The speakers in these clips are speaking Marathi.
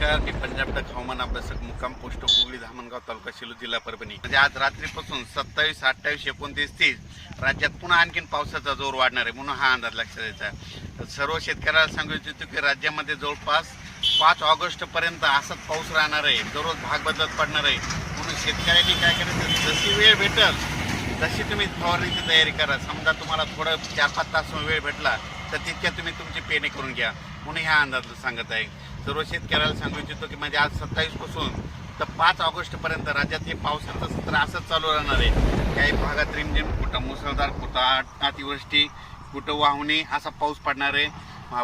नमस्कार मी पंजाब हवामान अभ्यासक मुक्काम पोस्ट हुगळी धामणगाव तालुका शिलू जिल्हा परभणी. म्हणजे आज रात्रीपासून सत्तावीस अठ्ठावीस एकोणतीस तीस राज्यात पुन्हा आणखीन पावसाचा जोर वाढणार आहे म्हणून हा अंदाज लक्षात द्यायचा आहे. सर्व शेतकऱ्याला सांगू इच्छितो की राज्यामध्ये जवळपास पाच ऑगस्टपर्यंत असाच पाऊस राहणार आहे. दररोज भाग बदलत पडणार आहे. म्हणून शेतकऱ्यांनी काय करायचं जशी वेळ भेटल तशी तुम्ही फवारणीची तयारी करा. समजा तुम्हाला थोडं चार पाच तास वेळ भेटला तर तितक्या तुम्ही तुमची पेरणी करून घ्या. म्हणून ह्या अंदाज सांगत आहे. सर्व शेतकऱ्याला सांगू इच्छितो की म्हणजे आज सत्तावीसपासून तर पाच ऑगस्ट पर्यंत राज्यात हे पावसाचं सत्र असंच चालू राहणार आहे. काही भागात रिमझिम कुठं मुसळधार कुठं अतिवृष्टी कुठं वाहुणी असा पाऊस पडणार आहे.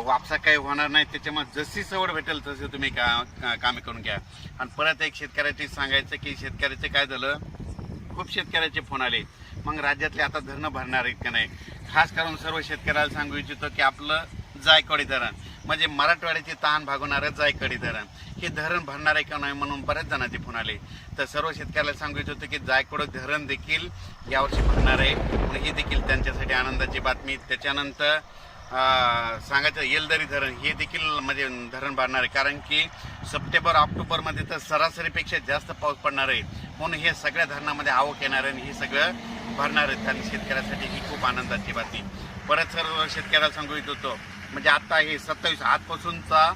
वापसा काही होणार नाही त्याच्यामुळे जशी सवड भेटेल तसे तुम्ही का का- कामे करून घ्या. आणि परत एक शेतकऱ्याची सांगायचं की शेतकऱ्याचे काय झालं? खूप शेतकऱ्याचे फोन आले. मग राज्यातले आता धरणं भरणार आहेत का नाही? खास करून सर्व शेतकऱ्याला सांगू इच्छितो की आपलं जायकवाडी धरण. म्हणजे मराठवाड्याची तहान भागवणारं जायकडी धरण. हे धरण भरणार आहे का नाही म्हणून बऱ्याच जणांचे फोन आले. तर सर्व शेतकऱ्याला सांगू इच्छितो की जायकवाडी धरण देखील यावर्षी भरणार आहे. म्हणून ही देखील त्यांच्यासाठी आनंदाची बातमी. त्याच्यानंतर सांगायचं येलदरी धरण हे देखील म्हणजे धरण भरणार आहे. कारण की सप्टेंबर ऑक्टोबरमध्ये तर सरासरीपेक्षा जास्त पाऊस पडणार आहे. म्हणून हे सगळ्या धरणामध्ये आवक येणार आहे आणि हे सगळं भरणार आहे. आणि शेतकऱ्यासाठी ही खूप आनंदाची बातमी. परत सर्व शेतकऱ्याला सांगू इच्छितो म्हणजे आता हे सत्तावीस आजपासूनचा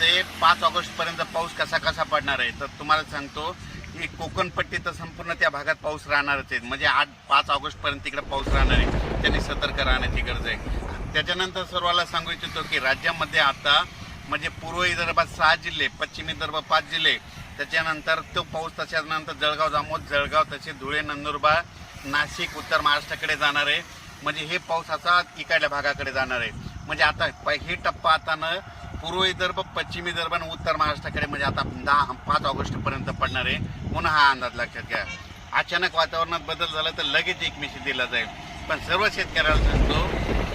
ते पाच ऑगस्टपर्यंत पाऊस कसा कसा पडणार आहे? तर तुम्हाला सांगतो की कोकणपट्टी तर संपूर्ण त्या भागात पाऊस राहणारच आहे. म्हणजे आठ पाच ऑगस्टपर्यंत तिकडे पाऊस राहणार आहे. त्यांनी सतर्क राहण्याची गरज आहे. त्याच्यानंतर सर्वाला सांगू इच्छितो की राज्यामध्ये आता म्हणजे पूर्व विदर्भात सहा जिल्हे पश्चिम विदर्भ पाच जिल्हे त्याच्यानंतर तो पाऊस त्याच्यानंतर जळगाव जामोद जळगाव तसे धुळे नंदुरबार नाशिक उत्तर महाराष्ट्राकडे जाणार आहे. म्हणजे हे पाऊस असा इकडल्या भागाकडे जाणार आहे. म्हणजे आता प- हे टप्पा आता न पूर्व विदर्भ पश्चिम विदर्भ आणि उत्तर महाराष्ट्राकडे म्हणजे आता दहा पाच ऑगस्टपर्यंत पडणार आहे. म्हणून हा अंदाज लक्षात घ्या. अचानक वातावरणात बदल झाला तर लगेच एकमेशी दिला जाईल. पण सर्व शेतकऱ्याला सांगतो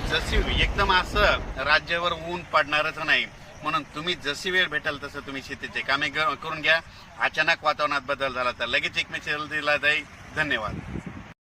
जशी एकदम असं राज्यावर ऊन पडणारच नाही. म्हणून तुम्ही जशी वेळ भेटेल तसं तुम्ही शेतीचे कामे करून घ्या. अचानक वातावरणात बदल झाला तर लगेच एकमेशी दिला जाईल. धन्यवाद.